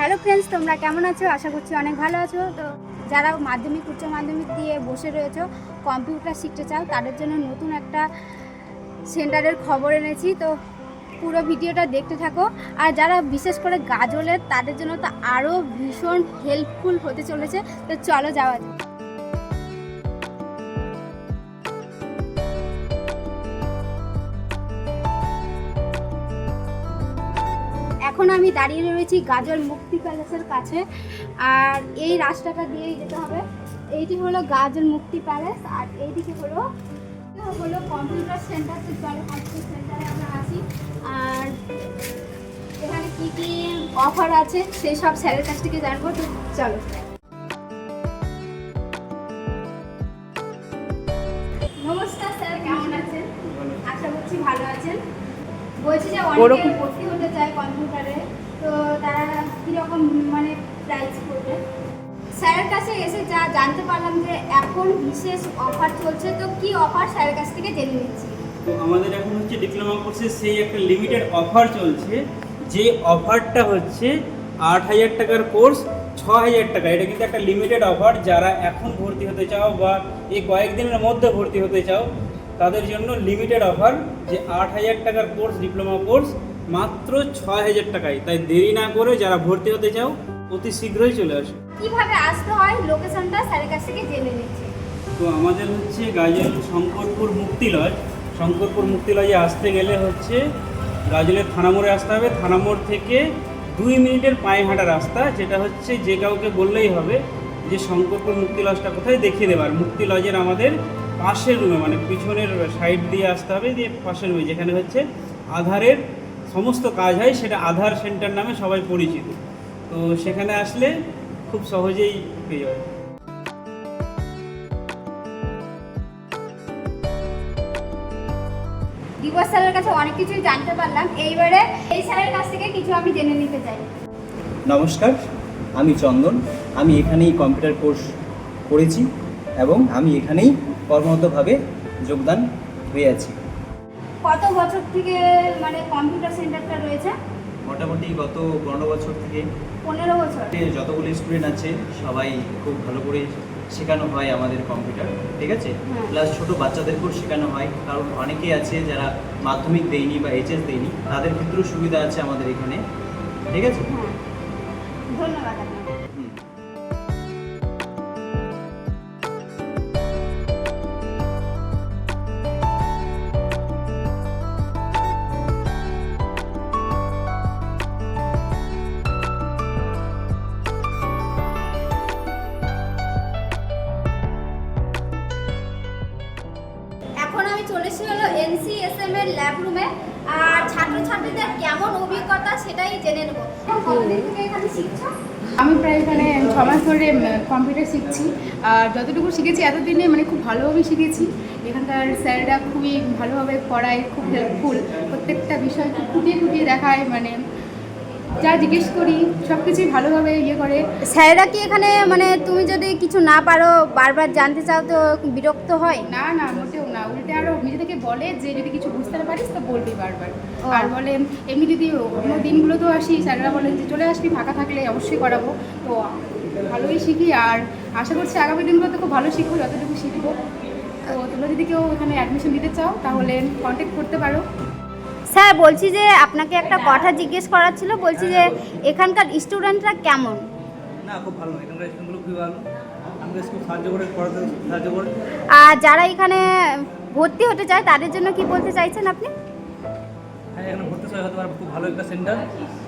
Hello friends, তোমরা কেমন আছো? আশা করছি অনেক ভালো আছো। তো যারা মাধ্যমিক, উচ্চ মাধ্যমিক দিয়ে বসে রয়েছো, কম্পিউটার শিখতে চাও, তাদের জন্য নতুন একটা সেন্টারের খবর এনেছি। তো পুরো ভিডিওটা দেখতে থাকো। আর যারা বিশেষ করে গাজলের, তাদের জন্য তো আরও ভীষণ হেল্পফুল হতে চলেছে। তো চলো যাওয়া যাক। এখন আমি দাঁড়িয়ে রয়েছি গাজল মুক্তি প্যালেসের কাছে। আর এই রাস্তাটা দিয়েই যেতে হবে। এইটি হলো গাজল মুক্তি প্যালেস, আর এইদিকে হলো হলো কম্পিউটার সেন্টার সেন্টারে আমরা আসি আর এখানে কী কী অফার আছে সেই সব স্যারের কাছ থেকে জানব। তো চলো। বলছি যে অনেকে ভর্তি হতে চায় কম্পিউটারে তো তারা কীরকম মানে প্রাইস করবে? স্যারের কাছে এসে যা জানতে পারলাম যে এখন বিশেষ অফার চলছে তো কি অফার স্যারের কাছ থেকে জেনে নিচ্ছি? তো আমাদের এখন হচ্ছে ডিপ্লোমা কোর্সে সেই একটা লিমিটেড অফার চলছে যে অফারটা হচ্ছে আট হাজার টাকার কোর্স ছ হাজার টাকা। এটা কিন্তু একটা লিমিটেড অফার যারা এখন ভর্তি হতে চাও বা এই কয়েকদিনের মধ্যে ভর্তি হতে চাও তাদের জন্য লিমিটেড অফার যে আট হাজার টাকার কোর্স ডিপ্লোমা কোর্স মাত্র ছ হাজার টাকায়। তাই দেরি না করে যারা ভর্তি হতে চাও অতি শীঘ্রই চলে আসো। কীভাবে আসতে হয়? লোকেশনটা স্যারের কাছ থেকে জেনে নিচ্ছি। তো আমাদের হচ্ছে গাজল শঙ্করপুর মুক্তি লজ শঙ্করপুর মুক্তি লজে আসতে গেলে হচ্ছে গাজলের থানামোড়ে আসতে হবে। থানামোড় থেকে দুই মিনিটের পায়ে হাঁটা রাস্তা যেটা হচ্ছে যে কাউকে বললেই হবে যে শঙ্করপুর মুক্তি লজটা কোথায় দেখিয়ে দেবে। আর মুক্তি লজের আমাদের পাশের রুমে মানে পিছনের সাইড দিয়ে আসতে হবে দিয়ে পাশের রুমে যেখানে হচ্ছে আধারের সমস্ত কাজ হয় সেটা আধার সেন্টার নামে সবাই পরিচিত। তো সেখানে আসলে খুব সহজেই পেয়ে যাবে দিবস স্যারের কাছে অনেক কিছুই জানতে পারলাম। এইবারে এই স্যারের কাছ থেকে কিছু আমি জেনে নিতে চাই। নমস্কার আমি চন্দন। আমি এখানেই কম্পিউটার কোর্স করেছি। এবং আমি এখানেই কর্মরতভাবে যোগদান হয়ে আছি। কত বছর থেকে মানে কম্পিউটার সেন্টারটা রয়েছে? মোটামুটি গত পনেরো বছর থেকে। পনেরো বছর। যতগুলো স্টুডেন্ট আছে সবাই খুব ভালো করে শেখানো হয় আমাদের কম্পিউটার ঠিক আছে? হ্যাঁ। প্লাস ছোটো বাচ্চাদেরকেও শেখানো হয় কারণ অনেকেই আছে যারা মাধ্যমিক দেয়নি বা এইচএস দেয়নি তাদের ক্ষেত্রেও সুবিধা আছে আমাদের এখানে ঠিক আছে? হ্যাঁ। ধন্যবাদ এনসিএসএম এর ল্যাব রুমে আর ছাত্রছাত্রীদের কেমন অভিজ্ঞতা সেটাই জেনে নেব। আমি প্রায় এখানে ছ মাস ধরে কম্পিউটার শিখছি। আর যতটুকু শিখেছি এতদিনে মানে খুব ভালোভাবে শিখেছি। এখানকার স্যাররা খুবই ভালোভাবে পড়ায়, খুব হেল্পফুল প্রত্যেকটা বিষয় খুঁটিয়ে খুঁটিয়ে দেখায় মানে যা জিজ্ঞেস করি সব কিছুই ভালোভাবে ইয়ে করে। স্যারেরা কি এখানে মানে তুমি যদি কিছু না পারো বারবার জানতে চাও তো বিরক্ত হয়? না না মোটেও না। উল্টে আরও নিজে থেকে বলে যে যদি কিছু বুঝতে না পারিস তো বলবি বারবার। ও। আর বলে এমনি যদি অন্য দিনগুলোতেও আসি স্যারেরা বলেন যে চলে আসবি ফাঁকা থাকলে অবশ্যই করাবো। তো ভালোই শিখি আর আশা করছি আগামী দিনগুলোতে খুব ভালো শিখব যতটুকু শিখব। তো তোমরা যদি কেউ এখানে অ্যাডমিশন দিতে চাও তাহলে কন্ট্যাক্ট করতে পারো। স্যার বলছি যে আপনাকে একটা কথা জিজ্ঞেস করার ছিল বলছি যে এখানকার স্টুডেন্টরা কেমন? না খুব ভালো। এখানকার স্টুডেন্টগুলো খুবই ভালো। আমাকে খুব সাহায্য করে পড়াতে সাহায্য করে। আর যারা এখানে ভর্তি হতে চায় তাদের জন্য কি বলতে চাইছেন আপনি? হ্যাঁ এখানে ভর্তি হতে পারে। খুব ভালো একটা সেন্টার।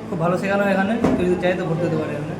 খুব ভালো শেখানো হয় এখানে। কেউ যদি চাই তো ভর্তি হতে পারে এখানে।